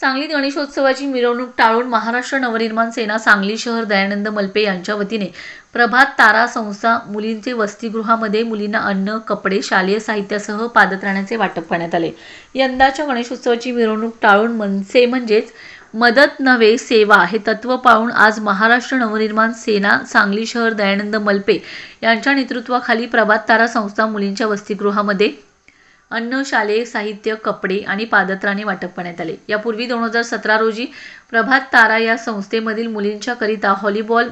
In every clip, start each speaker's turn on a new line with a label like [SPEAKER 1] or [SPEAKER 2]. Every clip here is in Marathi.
[SPEAKER 1] सांगलीत गणेशोत्सवाची मिरवणूक टाळून महाराष्ट्र नवनिर्माण सेना सांगली शहर दयानंद मलपे यांच्या वतीने प्रभात तारा संस्था मुलींचे वसतिगृहामध्ये मुलींना अन्न कपडे शालेय साहित्यासह पादत्राण्याचे वाटप करण्यात आले. यंदाच्या गणेशोत्सवाची मिरवणूक टाळून मनसे म्हणजेच मदत नव्हे सेवा हे तत्व पाळून आज महाराष्ट्र नवनिर्माण सेना सांगली शहर दयानंद मलपे यांच्या नेतृत्वाखाली प्रभात तारा संस्था मुलींच्या वसतिगृहामध्ये अन्न शालेय साहित्य कपडे आणि पादत्राणे वाटप करण्यात आले. यापूर्वी दोन हजार सतरा रोजी प्रभात तारा या संस्थेमधील मुलींच्या करिता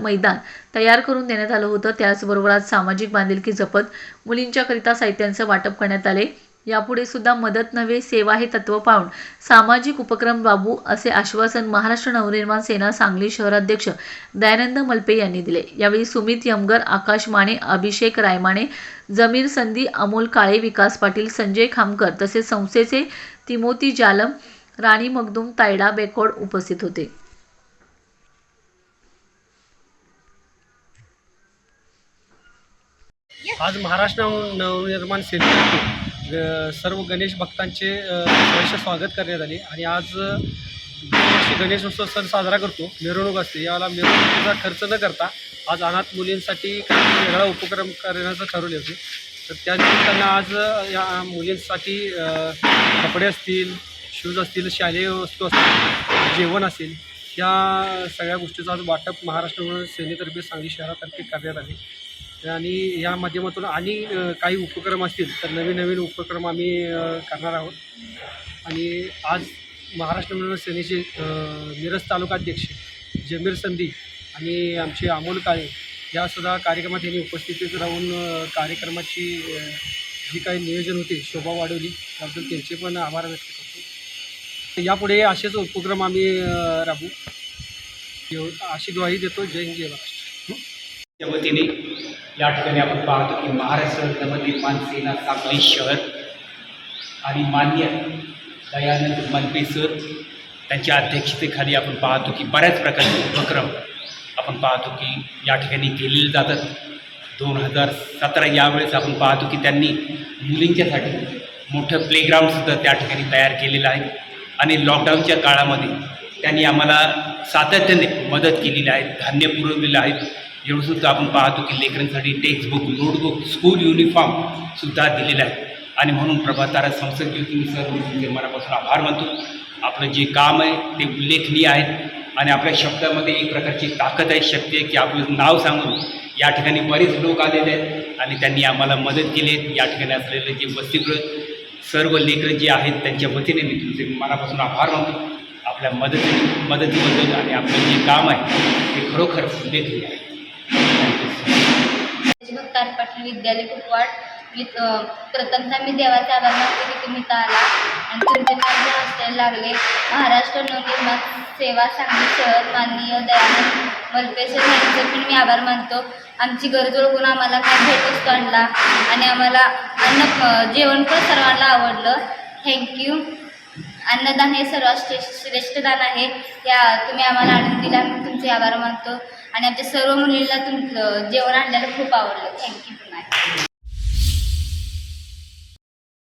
[SPEAKER 1] मैदान तयार करून देण्यात आलं होतं. त्याचबरोबर आज सामाजिक बांधिलकी जपत मुलींच्या करिता साहित्यांचं वाटप करण्यात आले. यापुढे सुद्धा मदत नव्हे सेवा हे तत्व पाळून सामाजिक उपक्रम राबवू असे आश्वासन महाराष्ट्र नवनिर्माण सेना सांगली शहराध्यक्ष दयानंद मलपे यांनी दिले. यावेळी सुमित यमगर आकाश माने अभिषेक रायमाने जमीर संधी अमोल काळे विकास पाटील संजय खामकर तसेच संस्थेचे तिमोती जालम राणी मगदूम तायडा बेकोड उपस्थित होते.
[SPEAKER 2] आज महाराष्ट्र नवनिर्माण सेनेतर्फे सर्व गणेश भक्तांचे अ, सहर्ष स्वागत करण्यात आले. आणि आज अ, दरवर्षी गणेशोत्सव सण साजरा करतो. मिरवणूक असते. याला मिरवणुकीचा खर्च न करता आज अनाथ मुलींसाठी काही वेगळा उपक्रम करण्याचं ठरवले होते तर त्या निमित्तानं आज या मुलींसाठी कपडे असतील शूज असतील शालेय वस्तू असतील जेवण असेल या सगळ्या गोष्टीचं आज वाटप महाराष्ट्र सेनेतर्फे सांगली शहरातर्फे करण्यात आले. आणि या माध्यमातून आणि काही उपक्रम असतील तर नवीन नवीन उपक्रम आम्ही करणार आहोत. आणि आज महाराष्ट्र नवनिर्माण सेनेचे मिरज तालुकाध्यक्ष जमीर संधी आणि आमचे अमोल काळे यासुद्धा कार्यक्रमात यांनी उपस्थितीत राहून कार्यक्रमाची जी काही नियोजन होते शोभा वाढवली. त्याबद्दल त्यांचे पण आभार व्यक्त करतो. यापुढे असेच उपक्रम आम्ही राबू राबवू. अशी ग्वाही देतो. जय हिंद जय महाराष्ट्र.
[SPEAKER 3] त्या वतीने या ठिकाणी आपण पाहतो की महाराष्ट्र नवनिर्माण सेना सांगली शहर आणि मान्य दयानंद मनपे सर त्यांच्या अध्यक्षतेखाली आपण पाहतो की बऱ्याच प्रकारचे उपक्रम आपण पाहतो की या ठिकाणी केलेले जातात. दोन हजार सतरा यावेळेस आपण पाहतो की त्यांनी मुलींच्यासाठी मोठं प्लेग्राऊंडसुद्धा त्या ठिकाणी तयार केलेलं आहे. आणि लॉकडाऊनच्या काळामध्ये त्यांनी आम्हाला सातत्याने मदत केलेली आहे धान्य पुरवलेलं आहे. एवढं सुद्धा आपण पाहतो की लेकरांसाठी टेक्स्टबुक नोटबुक स्कूल युनिफॉर्मसुद्धा दिलेला आहे आणि म्हणून प्रभातारा संसद युती सर मी मनापासून आभार मानतो. आपलं जे काम आहे ते उल्लेखनीय आहे. आणि आपल्या शब्दामध्ये एक प्रकारची ताकद आहे शक्ती आहे की आपलं नाव सांगून या ठिकाणी बरेच लोक आलेले आहेत. आणि त्यांनी आम्हाला मदत केली आहे. या ठिकाणी असलेले जे वसतीगृह सर्व लेकरं जे आहेत त्यांच्या वतीने मी तुमचे मनापासून आभार मानतो. आपल्या मदती मदतीबद्दल आणि आपलं जे काम आहे ते खरोखर उल्लेखनीय आहे.
[SPEAKER 4] विद्यालय कुपवाड मी प्रथमतः मी देवाचा आभार मानते की तुम्ही इथं आला. आणि तुमचे माझ्या हॉस्टेल लागले महाराष्ट्र नवनिर्माण सेवा सांगली शहर माननीय दयानंद मल्पेश यांचे पण मी आभार मानतो. आमची गरज ओळखून आम्हाला काय भेटवस्तू आणला आणि आम्हाला अन्न जेवण पण सर्वांना आवडलं. थँक्यू अन्नदान हे सर्वात श्रेष्ठ श्रेष्ठ दान आहे. त्या तुम्ही आम्हाला आणून दिला आम्ही तुमचे आभार मानतो. आणि आमच्या सर्व मुलींना तुमचं जेवण आणल्याला खूप आवडलं. थँक्यू पुन्हा